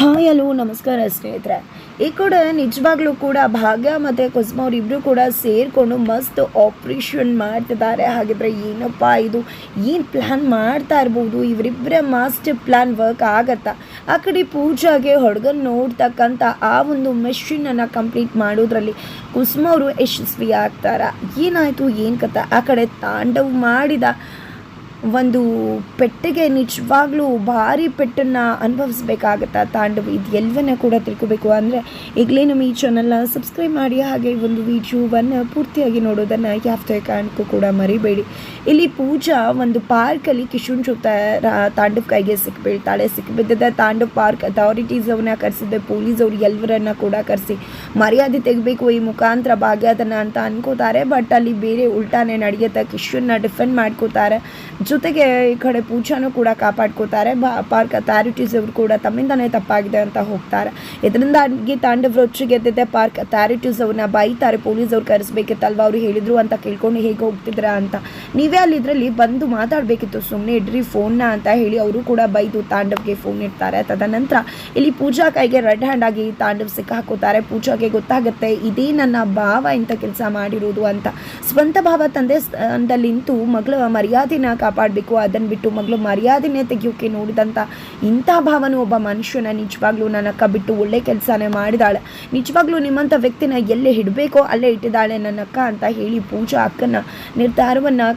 Hi hello ನಮಸ್ಕಾರ ಸ್ನೇಹಿತರೆ. ಈ ಕೂಡ ನಿಜವಾಗ್ಲೂ ಕೂಡ ಭಾಗ್ಯ ಮತ್ತು ಕುಸುಮ ಅವರಿಬ್ಬರು ಕೂಡ ಸೇರಿಕೊಂಡು ಮಸ್ತ್ ಆಪ್ರೇಷನ್ ಮಾಡ್ತಿದ್ದಾರೆ. ಹಾಗಿದ್ರೆ ಏನಪ್ಪ ಇದು? ಏನು ಪ್ಲ್ಯಾನ್ ಮಾಡ್ತಾ ಇರ್ಬೋದು? ಇವರಿಬ್ಬರ ಮಾಸ್ಟರ್ ಪ್ಲ್ಯಾನ್ ವರ್ಕ್ ಆಗತ್ತಾ? ಆ ಕಡೆ ಪೂಜಾಗೆ ಹುಡುಗನ್ ನೋಡ್ತಕ್ಕಂಥ ಆ ಒಂದು ಮೆಷಿನನ್ನು ಕಂಪ್ಲೀಟ್ ಮಾಡೋದ್ರಲ್ಲಿ ಕುಸುಮ ಅವರು ಯಶಸ್ವಿ ಆಗ್ತಾರ ಏನಾಯಿತು? ಏನು ಕಥ? ಆ ಕಡೆ ತಾಂಡವ್ ಮಾಡಿದ ಒಂದು ಪೆಟ್ಟಿಗೆ ನಿಜವಾಗ್ಲೂ ಭಾರಿ ಪೆಟ್ಟನ್ನು ಅನುಭವಿಸ್ಬೇಕಾಗತ್ತಾ ತಾಂಡವ. ಇದು ಎಲ್ಲವನ್ನ ಕೂಡ ತಿಳ್ಕೊಬೇಕು. ಅಂದರೆ ಈಗಲೇ ನಮ್ಮ ಈ ಚಾನಲ್ನ ಸಬ್ಸ್ಕ್ರೈಬ್ ಮಾಡಿ, ಹಾಗೆ ಒಂದು ವಿಡಿಯೋವನ್ನು ಪೂರ್ತಿಯಾಗಿ ನೋಡೋದನ್ನು ಯಾವುದೇ ಕಾರಣಕ್ಕೂ ಕೂಡ ಮರಿಬೇಡಿ. ಇಲ್ಲಿ ಪೂಜಾ ಒಂದು ಪಾರ್ಕಲ್ಲಿ ಕಿಶುನ್ ಜೊತೆ ತಾಂಡವ್ ಕೈಗೆ ಸಿಕ್ಬೀಳ್ತಾಳೆ ಸಿಕ್ಬಿದ್ದ ತಾಂಡವ್ ಪಾರ್ಕ್ ಅಥಾರಿಟೀಸ್ ಅವ್ರನ್ನ ಕರೆಸಿದ್ದೆ, ಪೊಲೀಸ್ ಅವ್ರು ಎಲ್ಲರನ್ನ ಕೂಡ ಕರೆಸಿ ಮರ್ಯಾದೆ ತೆಗಬೇಕು ಈ ಮುಖಾಂತರ ಭಾಗ್ಯದನ್ನ ಅಂತ ಅನ್ಕೋತಾರೆ. ಬಟ್ ಅಲ್ಲಿ ಬೇರೆ ಉಲ್ಟಾನೇ ನಡೆಯುತ್ತೆ. ಕಿಶನ್ನ ಡಿಫೆಂಡ್ ಮಾಡ್ಕೋತಾರೆ. ಜೊತೆಗೆ ಈ ಕಡೆ ಪೂಜಾನು ಕೂಡ ಕಾಪಾಡ್ಕೋತಾರೆ. ಪಾರ್ಕ್ ಅಥಾರಿಟೀಸ್ ಅವರು ಕೂಡ ತಮ್ಮಿಂದನೇ ತಪ್ಪಾಗಿದೆ ಅಂತ ಹೋಗ್ತಾರೆ. ಇದರಿಂದಾಗಿ ತಾಂಡವ್ ರೊಚ್ಚಿಗೆದ್ದಿದ್ದೆ ಪಾರ್ಕ್ ಅಥಾರಿಟೀಸ್ ಅವ್ರನ್ನ ಬೈತಾರೆ, ಪೊಲೀಸ್ ಅವ್ರು ಕರೆಸ್ಬೇಕಿತ್ತಲ್ವ ಅವ್ರು ಹೇಳಿದ್ರು ಅಂತ ಕೇಳ್ಕೊಂಡು ಹೇಗೆ ಹೋಗ್ತಿದ್ರ ಅಂತ. ನೀವೇ ಅಲ್ಲಿ ಇದರಲ್ಲಿ ಬಂದು ಮಾತಾಡಬೇಕಿತ್ತು ಸುಮ್ಮನೆ ಇಡ್ರಿ ಫೋನ್ನ ಅಂತ ಹೇಳಿ ಅವರು ಕೂಡ ಬೈದು ತಾಂಡವ್ಗೆ ಫೋನ್ ಇಡ್ತಾರೆ. ತದನಂತರ ಇಲ್ಲಿ ಪೂಜಾ ಕೈಗೆ ರೆಡ್ ಹ್ಯಾಂಡ್ ಆಗಿ ತಾಂಡವ್ ಸಿಕ್ಕಾಕೋತಾರೆ ಪೂಜಾಗೆ ಗೊತ್ತಾಗುತ್ತೆ, ಇದೇ ನನ್ನ ಭಾವ ಇಂಥ ಕೆಲಸ ಮಾಡಿರೋದು ಅಂತ. ಸ್ವಂತ ಭಾವ ತಂದೆ ಮಗಳ ಮರ್ಯಾದೆನ ಕಾಪಾಡಬೇಕು ಅದನ್ನು ಬಿಟ್ಟು ಮಗಳು ಮರ್ಯಾದೆನೇ ತೆಗೆಯೋಕೆ ನೋಡಿದಂಥ ಇಂಥ ಭಾವನೆ ಒಬ್ಬ ಮನುಷ್ಯನ ನಿಜವಾಗ್ಲೂ ನನ್ನ ಅಕ್ಕ ಬಿಟ್ಟು ಒಳ್ಳೆ ಕೆಲಸನೇ ಮಾಡಿದಾಳೆ. ನಿಜವಾಗ್ಲೂ ನಿಮ್ಮಂಥ ವ್ಯಕ್ತಿನ ಎಲ್ಲೇ ಇಡಬೇಕೋ ಅಲ್ಲೇ ಇಟ್ಟಿದ್ದಾಳೆ ನನ್ನ ಅಕ್ಕ ಅಂತ ಹೇಳಿ ಪೂಜಾ ಅಕ್ಕನ ನಿರ್ಧಾರವನ್ನು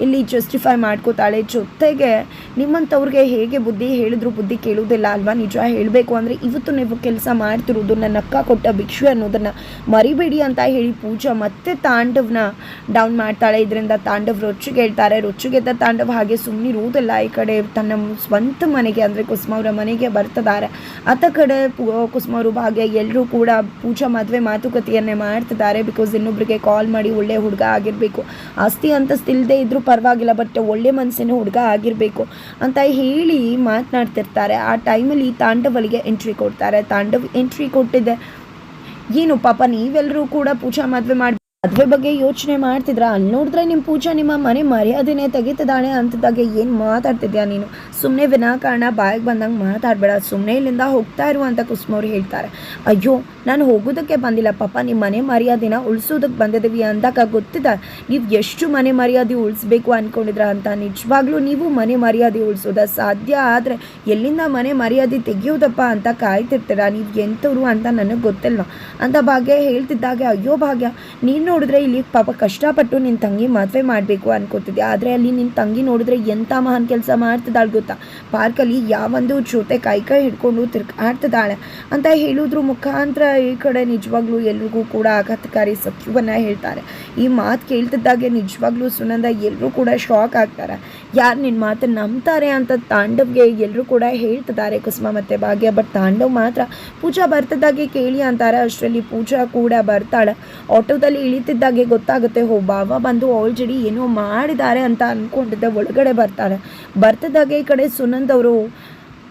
ಇಲ್ಲಿ ಜಸ್ಟಿಫೈ ಮಾಡ್ಕೋತಾಳೆ. ಜೊತೆಗೆ ನಿಮ್ಮಂಥವ್ರಿಗೆ ಹೇಗೆ ಬುದ್ಧಿ ಹೇಳಿದ್ರು ಬುದ್ಧಿ ಕೇಳುವುದಿಲ್ಲ ಅಲ್ವಾ? ನಿಜ ಹೇಳಬೇಕು ಅಂದರೆ ಇವತ್ತು ನೀವು ಕೆಲಸ ಮಾಡ್ತಿರೋದು ನನ್ನ ಅಕ್ಕ ಕೊಟ್ಟ ಭಿಕ್ಷು ಅನ್ನೋದನ್ನು ಮರಿಬೇಡಿ ಅಂತ ಹೇಳಿ ಪೂಜಾ ಮತ್ತೆ ತಾಂಡವ್ನ ಡೌನ್ ಮಾಡ್ತಾಳೆ. ಇದರಿಂದ ತಾಂಡವ್ ರೊಚ್ಚಿಗೆ ಹೇಳ್ತಾರೆ. ರೊಚ್ಚಿಗೆದ್ದ ತಾಂಡವ್ ಹಾಗೆ ಸುಮ್ಮನಿರುವುದಿಲ್ಲ ಈ ಕಡೆ. ತನ್ನ ಸ್ವಂತ ಮನೆಗೆ ಅಂದರೆ ಕುಸುಮ ಅವರ ಮನೆಗೆ ಬರ್ತಿದ್ದಾರೆ. ಆತ ಕಡೆ ಪು- ಕುಸುಮ ಅವರು ಭಾಗ್ಯ ಎಲ್ಲರೂ ಕೂಡ ಪೂಜಾ ಮದುವೆ ಮಾತುಕತೆಯನ್ನೇ ಮಾಡ್ತಿದ್ದಾರೆ. ಬಿಕಾಸ್ ಇನ್ನೊಬ್ಬರಿಗೆ ಕಾಲ್ ಮಾಡಿ ಒಳ್ಳೆ ಹುಡುಗ ಆಗಿರಬೇಕು. ಆಸ್ತಿ ಅಂತಸ್ತಿಲ್ಲದೆ ಇದ್ರೂ ಪರವಾಗಿಲ್ಲ ಬಟ್ ಒಳ್ಳೆ ಮನಸ್ಸಿನ ಹುಡುಗ ಆಗಿರಬೇಕು ಅಂತ ಹೇಳಿ ಮಾತನಾಡ್ತಿರ್ತಾರೆ. ಆ ಟೈಮಲ್ಲಿ ತಾಂಡವಲಿಗೆ ಎಂಟ್ರಿ ಕೊಡ್ತಾರೆ. ತಾಂಡವ್ ಎಂಟ್ರಿ ಕೊಟ್ಟಿದೆ. ಏನು ಪಾಪ ನೀವೆಲ್ಲರೂ ಕೂಡ ಪೂಜಾ ಮದುವೆ ಮಾಡಿ ಮದುವೆ ಬಗ್ಗೆ ಯೋಚನೆ ಮಾಡ್ತಿದ್ರ? ನೋಡಿದ್ರೆ ನಿಮ್ಮ ಪೂಜಾ ನಿಮ್ಮ ಮನೆ ಮರ್ಯಾದೆನೇ ತೆಗಿತಿದ್ದಾಳೆ ಅಂತಿದ್ದಾಗೆ ಏನು ಮಾತಾಡ್ತಿದ್ಯಾ ನೀನು? ಸುಮ್ಮನೆ ವಿನಾಕಾರಣ ಬಾಯಿಗೆ ಬಂದಂಗೆ ಮಾತಾಡಬೇಡ. ಸುಮ್ಮನೆ ಇಲ್ಲಿಂದ ಹೋಗ್ತಾ ಇರು ಅಂತ ಕುಸುಮ ಹೇಳ್ತಾರೆ. ಅಯ್ಯೋ, ನಾನು ಹೋಗೋದಕ್ಕೆ ಬಂದಿಲ್ಲ. ಪಾಪ ನಿಮ್ಮ ಮನೆ ಮರ್ಯಾದೆನ ಉಳಿಸೋದಕ್ಕೆ ಬಂದಿದ್ದೀವಿ ಅಂದಾಗ ಗೊತ್ತಿದೆ? ನೀವು ಎಷ್ಟು ಮನೆ ಮರ್ಯಾದೆ ಉಳಿಸ್ಬೇಕು ಅಂದ್ಕೊಂಡಿದ್ರ ಅಂತ. ನಿಜವಾಗ್ಲೂ ನೀವು ಮನೆ ಮರ್ಯಾದೆ ಉಳಿಸೋದ ಸಾಧ್ಯ ಆದರೆ ಎಲ್ಲಿಂದ ಮನೆ ಮರ್ಯಾದೆ ತೆಗಿಯೋದಪ್ಪ ಅಂತ ಕಾಯ್ತಿರ್ತೀರ? ನೀವು ಎಂಥವ್ರು ಅಂತ ನನಗೆ ಗೊತ್ತಿಲ್ವಾ? ಅಂತ ಭಾಗ್ಯ ಹೇಳ್ತಿದ್ದಾಗೆ, ಅಯ್ಯೋ ಭಾಗ್ಯ, ನೀನು ನೋಡಿದ್ರೆ ಇಲ್ಲಿ ಪಾಪ ಕಷ್ಟಪಟ್ಟು ನಿನ್ನ ತಂಗಿ ಮದುವೆ ಮಾಡಬೇಕು ಅನ್ಕೋತಿದ್ದೆ. ಆದರೆ ಅಲ್ಲಿ ನಿನ್ನ ತಂಗಿ ನೋಡಿದ್ರೆ ಎಂಥ ಮಹಾನ್ ಕೆಲಸ ಮಾಡ್ತಿದ್ದಾಳೆ ಗೊತ್ತಾ? ಪಾರ್ಕಲ್ಲಿ ಯಾವೊಂದು ಜೊತೆ ಕೈ ಕೈ ಹಿಡ್ಕೊಂಡು ತಿರ್ಗಾಡ್ತಿದ್ದಾಳೆ ಅಂತ ಹೇಳಿದ್ರು ಮುಖಾಂತರ ಈ ಕಡೆ ನಿಜವಾಗ್ಲೂ ಎಲ್ರಿಗೂ ಕೂಡ ಆಘಾತಕಾರಿ ಸತ್ಯವನ್ನ ಹೇಳ್ತಾರೆ. ಈ ಮಾತು ಕೇಳ್ತಿದ್ದಾಗೆ ನಿಜವಾಗ್ಲೂ ಸುನಂದ ಎಲ್ಲರೂ ಕೂಡ ಶಾಕ್ ಆಗ್ತಾರೆ. ಯಾರು ನಿನ್ನ ಮಾತನ್ನು ನಂಬ್ತಾರೆ ಅಂತ ತಾಂಡವ್ಗೆ ಎಲ್ಲರೂ ಕೂಡ ಹೇಳ್ತಿದ್ದಾರೆ ಕುಸುಮ ಮತ್ತು ಭಾಗ್ಯ ಬಟ್ ತಾಂಡವ್ ಮಾತ್ರ ಪೂಜಾ ಬರ್ತಿದ್ದಾಗೆ ಕೇಳಿ ಅಂತಾರೆ. ಅಷ್ಟರಲ್ಲಿ ಪೂಜಾ ಕೂಡ ಬರ್ತಾಳೆ. ಆಟೋದಲ್ಲಿ ಇಳಿತಿದ್ದಾಗೆ ಗೊತ್ತಾಗುತ್ತೆ ಓ ಬಾವ, ಬಂದು ಆಲ್ರೆಡಿ ಏನೋ ಮಾಡಿದ್ದಾರೆ ಅಂತ ಅಂದ್ಕೊಂಡಿದ್ದೆ ಒಳಗಡೆ ಬರ್ತಾರೆ ಬರ್ತಿದ್ದಾಗೆ ಈ ಕಡೆ ಸುನಂದ್ ಅವರು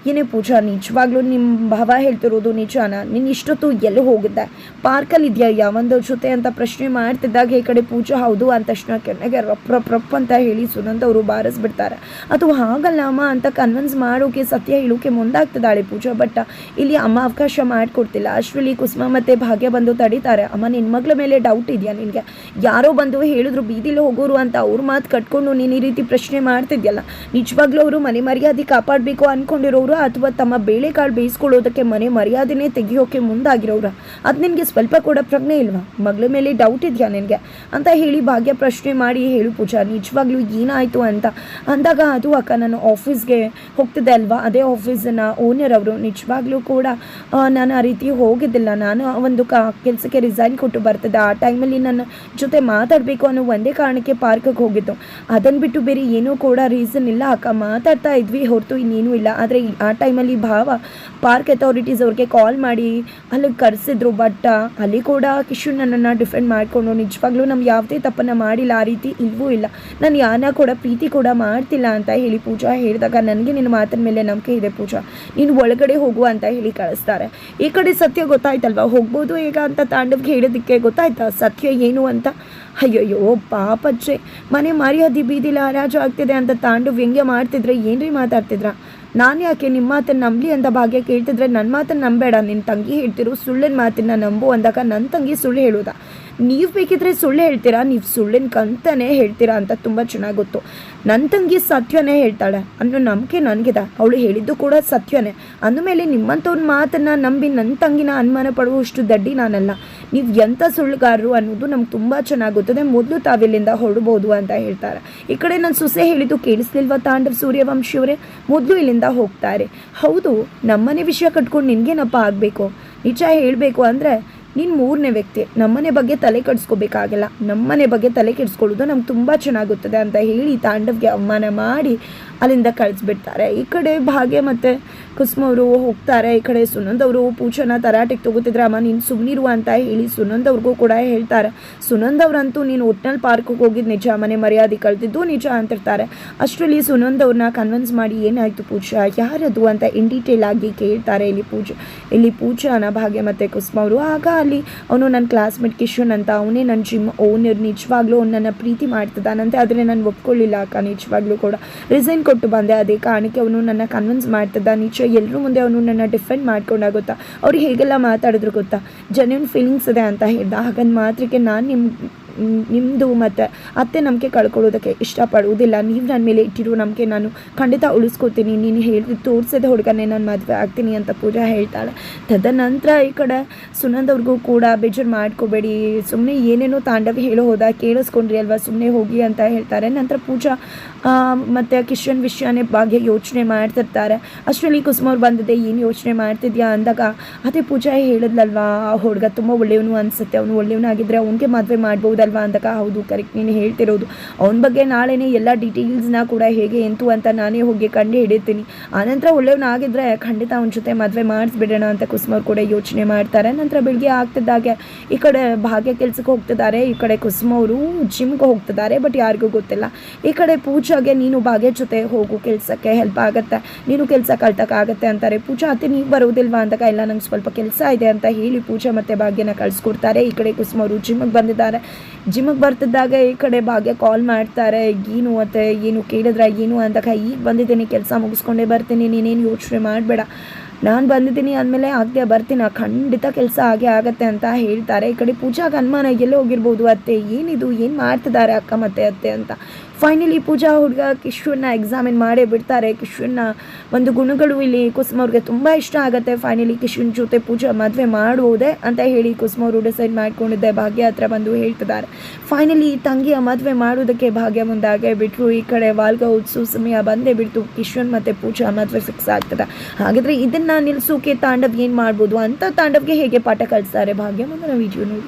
ಏನೇ ಪೂಜಾ, ನಿಜವಾಗ್ಲೂ ನಿಮ್ಮ ಭಾವ ಹೇಳ್ತಿರೋದು ನಿಜಾನ? ನೀನು ಇಷ್ಟೊತ್ತು ಎಲ್ಲಿ ಹೋಗಿದ್ದೆ. ಪಾರ್ಕಲ್ಲಿ ಇದೆಯಾ ಯಾವಂದ್ರ ಜೊತೆ ಅಂತ ಪ್ರಶ್ನೆ ಮಾಡ್ತಿದ್ದಾಗ ಈ ಕಡೆ ಪೂಜಾ, ಹೌದು ಅಂತ ತಕ್ಷಣ ಕೆಳಗೆ ರಪ್ ಅಂತ ಹೇಳಿ ಸುನಂದ್ ಅವರು ಬಾರಿಸ್ಬಿಡ್ತಾರೆ. ಅದು ಹಾಗಲ್ಲ ಅಮ್ಮ ಅಂತ ಕನ್ವಿನ್ಸ್ ಮಾಡೋಕೆ ಸತ್ಯ ಹೇಳೋಕೆ ಮುಂದಾಗ್ತದಾಳೆ ಪೂಜಾ ಬಟ್ ಇಲ್ಲಿ ಅಮ್ಮ ಅವಕಾಶ ಮಾಡಿಕೊಡ್ತಿಲ್ಲ. ಅಷ್ಟರಲ್ಲಿ ಕುಸುಮ ಮತ್ತು ಭಾಗ್ಯ ಬಂದು ತಡೀತಾರೆ. ಅಮ್ಮ ನಿನ್ನ ಮಗಳ ಮೇಲೆ ಡೌಟ್ ಇದೆಯಾ ನಿನಗೆ? ಯಾರೋ ಬಂದು ಹೇಳಿದ್ರು, ಬೀದಿಲಿ ಹೋಗೋರು ಅಂತ ಅವ್ರ ಮಾತು ಕಟ್ಕೊಂಡು ನೀನು ಈ ರೀತಿ ಪ್ರಶ್ನೆ ಮಾಡ್ತಿದ್ಯಲ್ಲ? ನಿಜವಾಗ್ಲೂ ಅವರು ಮನೆ ಮರ್ಯಾದೆ ಕಾಪಾಡಬೇಕು ಅಂದ್ಕೊಂಡಿರೋರು ಅಥವಾ ತಮ್ಮ ಬೇಳೆಕಾಳು ಬೇಯಿಸ್ಕೊಳ್ಳೋದಕ್ಕೆ ಮನೆ ಮರ್ಯಾದೆನೇ ತೆಗಿಯೋಕೆ ಮುಂದಾಗಿರೋರ. ಅದು ನಿನಗೆ ಸ್ವಲ್ಪ ಕೂಡ ಪ್ರಜ್ಞೆ ಇಲ್ವಾ? ಮಗಳ ಮೇಲೆ ಡೌಟ್ ಇದೆಯಾ ನಿನಗೆ? ಅಂತ ಹೇಳಿ ಭಾಗ್ಯ ಪ್ರಶ್ನೆ ಮಾಡಿ ಹೇಳು ಪೂಜಾ, ನಿಜವಾಗ್ಲೂ ಏನಾಯಿತು ಅಂತ? ಅಂದಾಗ ಅದು ಅಕ್ಕ ನಾನು ಆಫೀಸ್ಗೆ ಹೋಗ್ತಿದ್ದೆ ಅಲ್ವಾ? ಅದೇ ಆಫೀಸನ್ನ ಓನರ್ ಅವರು. ನಿಜವಾಗ್ಲೂ ಕೂಡ ನಾನು ಆ ರೀತಿ ಹೋಗಿದ್ದಿಲ್ಲ. ನಾನು ಒಂದು ಕ, ಕೆಲಸಕ್ಕೆ ರಿಸೈನ್ ಕೊಟ್ಟು ಬರ್ತದೆ ಆ ಟೈಮಲ್ಲಿ ನನ್ನ ಜೊತೆ ಮಾತಾಡಬೇಕು ಅನ್ನೋ ಒಂದೇ ಕಾರಣಕ್ಕೆ ಪಾರ್ಕಿಗೆ ಹೋಗಿದ್ದು. ಅದನ್ನು ಬಿಟ್ಟು ಬೇರೆ ಏನೂ ಕೂಡ ರೀಸನ್ ಇಲ್ಲ. ಅಕ್ಕ ಮಾತಾಡ್ತಾ ಇದ್ವಿ ಹೊರತು ಇನ್ನೇನೂ ಇಲ್ಲ. ಆದರೆ ಆ ಟೈಮಲ್ಲಿ ಭಾವ ಪಾರ್ಕ್ ಅಥಾರಿಟೀಸ್ ಅವ್ರಿಗೆ ಕಾಲ್ ಮಾಡಿ, ಅಲ್ಲಿಗೆ ಕರೆಸಿದ್ರು ಬಟ್ ಅಲ್ಲಿ ಕೂಡ ಕಿಶು ನನ್ನನ್ನು ಡಿಫೆಂಡ್ ಮಾಡಿಕೊಂಡು ನಿಜವಾಗ್ಲೂ ನಮ್ಗೆ ಯಾವುದೇ ತಪ್ಪನ್ನು ಮಾಡಿಲ್ಲ, ಆ ರೀತಿ ಇಲ್ವೂ ಇಲ್ಲ. ನಾನು ಯಾರನ್ನ ಕೂಡ ಪ್ರೀತಿ ಕೂಡ ಮಾಡ್ತಿಲ್ಲ ಅಂತ ಹೇಳಿ ಪೂಜಾ ಹೇಳಿದಾಗ ನನಗೆ ನಿನ್ನ ಮಾತಿನ ಮೇಲೆ ನಂಬಿಕೆ ಇದೆ ಪೂಜಾ. ನೀನು ಒಳಗಡೆ ಹೋಗು ಅಂತ ಹೇಳಿ ಕಳಿಸ್ತಾರೆ. ಈ ಕಡೆ ಸತ್ಯ ಗೊತ್ತಾಯ್ತಲ್ವಾ? ಹೋಗ್ಬೋದು ಈಗ ಅಂತ ತಾಂಡವ್ಗೆ ಹೇಳೋದಕ್ಕೆ ಗೊತ್ತಾಯ್ತಾ? ಸತ್ಯ ಏನು ಅಂತ? ಅಯ್ಯಯ್ಯೋ ಪಾಪಚ್ಚೆ ಮನೆ ಮರ್ಯಾದೆ ಬೀದಿಲ್ಲ ಹರಾಜು ಆಗ್ತಿದೆ ಅಂತ ತಾಂಡವ್ ವ್ಯಂಗ್ಯ ಮಾಡ್ತಿದ್ರೆ ಏನ್ರಿ ಮಾತಾಡ್ತಿದ್ರ? ನಾನು ಯಾಕೆ ನಿಮ್ಮ ಮಾತನ್ನು ನಂಬಲಿ ಅಂತ ಭಾಗ್ಯ ಕೇಳ್ತಿದ್ರೆ ನನ್ನ ಮಾತನ್ನು ನಂಬೇಡ ನಿನ್ನ ತಂಗಿ ಹೇಳ್ತಿರು ಸುಳ್ಳಿನ ಮಾತನ್ನ ನಂಬು ಅಂದಾಗ ನನ್ನ ತಂಗಿ ಸುಳ್ಳು ಹೇಳೋದಾ? ನೀವು ಬೇಕಿದ್ರೆ ಸುಳ್ಳು ಹೇಳ್ತೀರಾ? ನೀವು ಸುಳ್ಳಿನ ಕಂತನೇ ಹೇಳ್ತೀರಾ ಅಂತ ತುಂಬ ಚೆನ್ನಾಗಿ ಗೊತ್ತು. ನನ್ನ ತಂಗಿ ಸತ್ಯನೇ ಹೇಳ್ತಾಳೆ. ಅನ್ನೋ ನಂಬಿಕೆ ನನಗಿದೆ. ಅವಳು ಹೇಳಿದ್ದು ಕೂಡ ಸತ್ಯನೇ. ಅಂದಮೇಲೆ ನಿಮ್ಮಂಥವ್ರ ಮಾತನ್ನು ನಂಬಿ ನನ್ನ ತಂಗಿನ ಅನುಮಾನ ಪಡುವಷ್ಟು ದಡ್ಡಿ ನಾನಲ್ಲ. ನೀವು ಎಂಥ ಸುಳ್ಳುಗಾರರು ಅನ್ನೋದು ನಮ್ಗೆ ತುಂಬ ಚೆನ್ನಾಗಿ ಗೊತ್ತದೆ. ಮೊದಲು ತಾವಿಲ್ಲಿಂದ ಹೊರಡ್ಬೋದು ಅಂತ ಹೇಳ್ತಾರೆ. ಈ ಕಡೆ ನನ್ನ ಸೊಸೆ ಹೇಳಿದ್ದು ಕೇಳಿಸ್ಲಿಲ್ವಾ ತಾಂಡವ್ ಸೂರ್ಯವಂಶಿಯವರೇ ಮೊದಲು ಇಲ್ಲಿಂದ ಹೋಗ್ತಾರೆ. ಹೌದು, ನಮ್ಮನೆ ವಿಷಯ ಕಟ್ಕೊಂಡು ನಿನಗೇನಪ್ಪ ಆಗಬೇಕು? ನಿಜ ಹೇಳಬೇಕು ಅಂದರೆ ನೀನು ಮೂರನೇ ವ್ಯಕ್ತಿ. ನಮ್ಮನೆ ಬಗ್ಗೆ ತಲೆ ಕೆಡಿಸ್ಕೋಬೇಕಾಗಿಲ್ಲ. ನಮ್ಮನೆ ಬಗ್ಗೆ ತಲೆ ಕೆಡಿಸ್ಕೊಳ್ಳೋದು ನಮ್ಗೆ ತುಂಬ ಚೆನ್ನಾಗುತ್ತದೆ ಅಂತ ಹೇಳಿ ತಾಂಡವ್ಗೆ ಅವಮಾನ ಮಾಡಿ ಅಲ್ಲಿಂದ ಕಳಿಸ್ಬಿಡ್ತಾರೆ. ಈ ಕಡೆ ಭಾಗ್ಯ ಮತ್ತು ಕುಸುಮ ಅವರು ಹೋಗ್ತಾರೆ. ಈ ಕಡೆ ಸುನಂದ್ ಅವರು ಪೂಜನ ತರಾಟೆಗೆ ತಗೋತಿದ್ರೆ ಅಮ್ಮ ನೀನು ಸುಮ್ಮನಿರು ಅಂತ ಹೇಳಿ ಸುನಂದ್ ಅವ್ರಿಗೂ ಕೂಡ ಹೇಳ್ತಾರೆ. ಸುನಂದ್ ಅವರಂತೂ ನೀನು ಒಟ್ನಲ್ಲಿ ಪಾರ್ಕಿಗೆ ಹೋಗಿದ್ದು ನಿಜ ಮನೆ ಮರ್ಯಾದೆ ಕಳ್ತಿದ್ದು ನಿಜ ಅಂತಿರ್ತಾರೆ. ಅಷ್ಟರಲ್ಲಿ ಸುನಂದ್ ಅವ್ರನ್ನ ಕನ್ವಿನ್ಸ್ ಮಾಡಿ ಏನಾಯಿತು ಪೂಜಾ? ಯಾರದು ಅಂತ ಇನ್ ಡೀಟೇಲ್ ಆಗಿ ಕೇಳ್ತಾರೆ ಇಲ್ಲಿ ಪೂಜೆ, ಇಲ್ಲಿ ಪೂಜಾನ ಭಾಗ್ಯ ಮತ್ತು ಕುಸುಮ ಅವರು. ಆಗ ಅಲ್ಲಿ ಅವನು ನನ್ನ ಕ್ಲಾಸ್ಮೇಟ್ ಕಿಶನ್ ಅಂತ, ಅವನೇ ನನ್ನ ಜಿಮ್ ಓನರ್ ನಿಜವಾಗ್ಲೂ ಅವ್ನು ನನ್ನ ಪ್ರೀತಿ ಮಾಡ್ತಿದ್ದಾನಂತೆ. ಆದರೆ ನಾನು ಒಪ್ಕೊಳ್ಳಿಲ್ಲ ಅಕ್ಕ, ನಿಜವಾಗ್ಲೂ ಕೂಡ. ರಿಸೈನ್ ಕೊಟ್ಟು ಬಂದೆ. ಅದೇ ಕಾರಣಕ್ಕೆ ಅವನು ನನ್ನ ಕನ್ವಿನ್ಸ್ ಮಾಡ್ತಿದ್ದ. ನಿಜ ಎಲ್ಲರೂ ಮುಂದೆ ಅವನು ನನ್ನ ಡಿಫೆಂಡ್ ಮಾಡ್ಕೊಂಡಾಗ ಗೊತ್ತಾ ಅವ್ರು ಹೇಗೆಲ್ಲ ಮಾತಾಡಿದ್ರು ಗೊತ್ತಾ? ಜೆನ್ಯೂನ್ ಫೀಲಿಂಗ್ಸ್ ಇದೆ ಅಂತ ಹೇಳ್ದ. ಹಾಗಂದು ಮಾತ್ರಕ್ಕೆ ನಾನು ನಿಮ್ಮ ನಿಮ್ಮದು ಮತ್ತು ಅತ್ತೆ ನಂಬಿಕೆ ಕಳ್ಕೊಳ್ಳೋದಕ್ಕೆ ಇಷ್ಟಪಡುವುದಿಲ್ಲ. ನೀವು ನನ್ನ ಮೇಲೆ ಇಟ್ಟಿರೋ ನಂಬಿಕೆ ನಾನು ಖಂಡಿತ ಉಳಿಸ್ಕೊತೀನಿ ನೀನು ಹೇಳಿ ತೋರಿಸಿದ ಹುಡುಗನೇ ನಾನು ಮದುವೆ ಆಗ್ತೀನಿ ಅಂತ ಪೂಜಾ ಹೇಳ್ತಾಳೆ. ತದನಂತರ ಈ ಕಡೆ ಸುನಂದ್ ಅವ್ರಿಗೂ ಕೂಡ ಬೇಜಾರು ಮಾಡ್ಕೋಬೇಡಿ. ಸುಮ್ಮನೆ ಏನೇನೋ ತಾಂಡವ ಹೇಳೋ ಹೋದ ಕೇಳಿಸ್ಕೊಂಡ್ರಿ ಅಲ್ವಾ? ಸುಮ್ಮನೆ ಹೋಗಿ ಅಂತ ಹೇಳ್ತಾರೆ. ನಂತರ ಪೂಜಾ ಮತ್ತು ಕಿಶನ್ ವಿಷಯನೇ ಭಾಗ್ಯ ಯೋಚನೆ ಮಾಡ್ತಿರ್ತಾರೆ. ಅಷ್ಟರಲ್ಲಿ ಕುಸುಮವ್ರು ಬಂದಿದೆ, ಏನು ಯೋಚನೆ ಮಾಡ್ತಿದ್ಯಾ ಅಂದಾಗ, ಅದೇ ಪೂಜಾ ಹೇಳಿದ್ಲಲ್ವಾ, ಆ ಹುಡುಗ ತುಂಬ ಒಳ್ಳೆಯವನು ಅನಿಸುತ್ತೆ. ಅವನು ಒಳ್ಳೆಯವನಾಗಿದ್ದರೆ ಅವನಿಗೆ ಮದುವೆ ಮಾಡ್ಬೋದಲ್ವಾ ಅಂದಾಗ, ಹೌದು ಕರೆಕ್ಟ್ ನೀನು ಹೇಳ್ತಿರೋದು. ಅವನ ಬಗ್ಗೆ ನಾಳೆನೇ ಎಲ್ಲ ಡೀಟೇಲ್ಸ್ನ ಕೂಡ ಹೇಗೆ ಎಂತು ಅಂತ ನಾನೇ ಹೋಗಿ ಕಂಡು ಹಿಡಿತೀನಿ. ಆನಂತರ ಒಳ್ಳೆಯವನಾಗಿದ್ದರೆ ಖಂಡಿತ ಅವನ ಜೊತೆ ಮದುವೆ ಮಾಡಿಸ್ಬಿಡೋಣ ಅಂತ ಕುಸುಮವ್ರು ಕೂಡ ಯೋಚನೆ ಮಾಡ್ತಾರೆ. ನಂತರ ಬೆಳಿಗ್ಗೆ ಆಗ್ತಿದ್ದಾಗೆ ಈ ಕಡೆ ಭಾಗ್ಯ ಕೆಲಸಕ್ಕೆ ಹೋಗ್ತಿದ್ದಾರೆ, ಈ ಕಡೆ ಕುಸುಮ ಅವರು ಜಿಮ್ಗೆ ಹೋಗ್ತಿದ್ದಾರೆ ಬಟ್ ಯಾರಿಗೂ ಗೊತ್ತಿಲ್ಲ. ಈ ಕಡೆ ಪೂಜಾಗೆ ನೀನು ಭಾಗ್ಯ ಜೊತೆ ಹೋಗು, ಕೆಲಸಕ್ಕೆ ಹೆಲ್ಪ್ ಆಗುತ್ತೆ. ನೀನು ಕೆಲಸ ಕಳ್ತಕ್ಕಾಗತ್ತೆ ಅಂತಾರೆ. ಪೂಜಾ, ಅತ್ತೆ ನೀವು ಬರೋದಿಲ್ವಾ ಅಂದಾಗ, ಇಲ್ಲ, ನಂಗೆ ಸ್ವಲ್ಪ ಕೆಲಸ ಇದೆ ಅಂತ ಹೇಳಿ ಪೂಜಾ ಮತ್ತೆ ಭಾಗ್ಯನ ಕಳಿಸ್ಕೊಡ್ತಾರೆ. ಈ ಕಡೆ ಕುಸುಮ ಅವರು ಜಿಮ್ಗೆ ಬಂದಿದ್ದಾರೆ. ಜಿಮ್ಗೆ ಬರ್ತಿದ್ದಾಗ ಈ ಕಡೆ ಭಾಗ್ಯ ಕಾಲ್ ಮಾಡ್ತಾರೆ ಏನು ಅತ್ತೆ, ಏನು ಕೇಳಿದ್ರೆ, ಏನು? ಅಂದಾಗ ಈಗ ಬಂದಿದ್ದೀನಿ, ಕೆಲಸ ಮುಗಿಸ್ಕೊಂಡೇ ಬರ್ತೀನಿ, ನೀನೇನು ಯೋಚನೆ ಮಾಡಬೇಡ. ನಾನು ಬಂದಿದ್ದೀನಿ ಅಂದಮೇಲೆ ಆಗದೆ ಬರ್ತೀನಿ ಖಂಡಿತ ಕೆಲಸ ಹಾಗೆ ಆಗತ್ತೆ ಅಂತ ಹೇಳ್ತಾರೆ. ಈ ಕಡೆ ಪೂಜಾಗೆ ಅನುಮಾನ ಎಲ್ಲೇ ಹೋಗಿರ್ಬೋದು ಅತ್ತೆ? ಏನಿದು? ಏನು ಮಾಡ್ತಿದ್ದಾರೆ ಅಕ್ಕ ಮತ್ತೆ ಅತ್ತೆ ಅಂತ. ಫೈನಲಿ ಪೂಜಾ ಹುಡುಗ ಕಿಶೋರ್ನ ಎಕ್ಸಾಮಿನ್ ಮಾಡೇ ಬಿಡ್ತಾರೆ. ಕಿಶೋರ್ನ ಒಂದು ಗುಣಗಳು ಇಲ್ಲಿ ಕುಸುಮ ಅವ್ರಿಗೆ ತುಂಬ ಇಷ್ಟ ಆಗುತ್ತೆ. ಫೈನಲಿ ಕಿಶ್ವನ್ ಜೊತೆ ಪೂಜಾ ಮದುವೆ ಮಾಡುವುದೇ ಅಂತ ಹೇಳಿ ಕುಸುಮ ಅವರು ಡಿಸೈಡ್ ಮಾಡ್ಕೊಂಡಿದ್ದೆ. ಭಾಗ್ಯ ಹತ್ರ ಬಂದು ಹೇಳ್ತಿದ್ದಾರೆ. ಫೈನಲಿ ತಂಗಿಯ ಮದುವೆ ಮಾಡೋದಕ್ಕೆ ಭಾಗ್ಯ ಮುಂದಾಗೆ ಬಿಟ್ಟರು ಈ ಕಡೆ ವಾಲ್ಗ ಉತ್ಸವ ಸಮಯ ಬಂದೇ ಬಿಡ್ತು. ಕಿಶ್ವನ್ ಮತ್ತು ಪೂಜಾ ಮದುವೆ ಫಿಕ್ಸ್ ಆಗ್ತದೆ. ಹಾಗಿದ್ರೆ ಇದನ್ನು ನಿಲ್ಲಿಸೋಕೆ ತಾಂಡವ್ ಏನು ಮಾಡ್ಬೋದು ಅಂತ ತಾಂಡವ್ಗೆ ಹೇಗೆ ಪಾಠ ಕಲಿಸ್ತಾರೆ ಭಾಗ್ಯ ಮುಂದಿನ ವಿಡಿಯೋ ನೋಡಿ.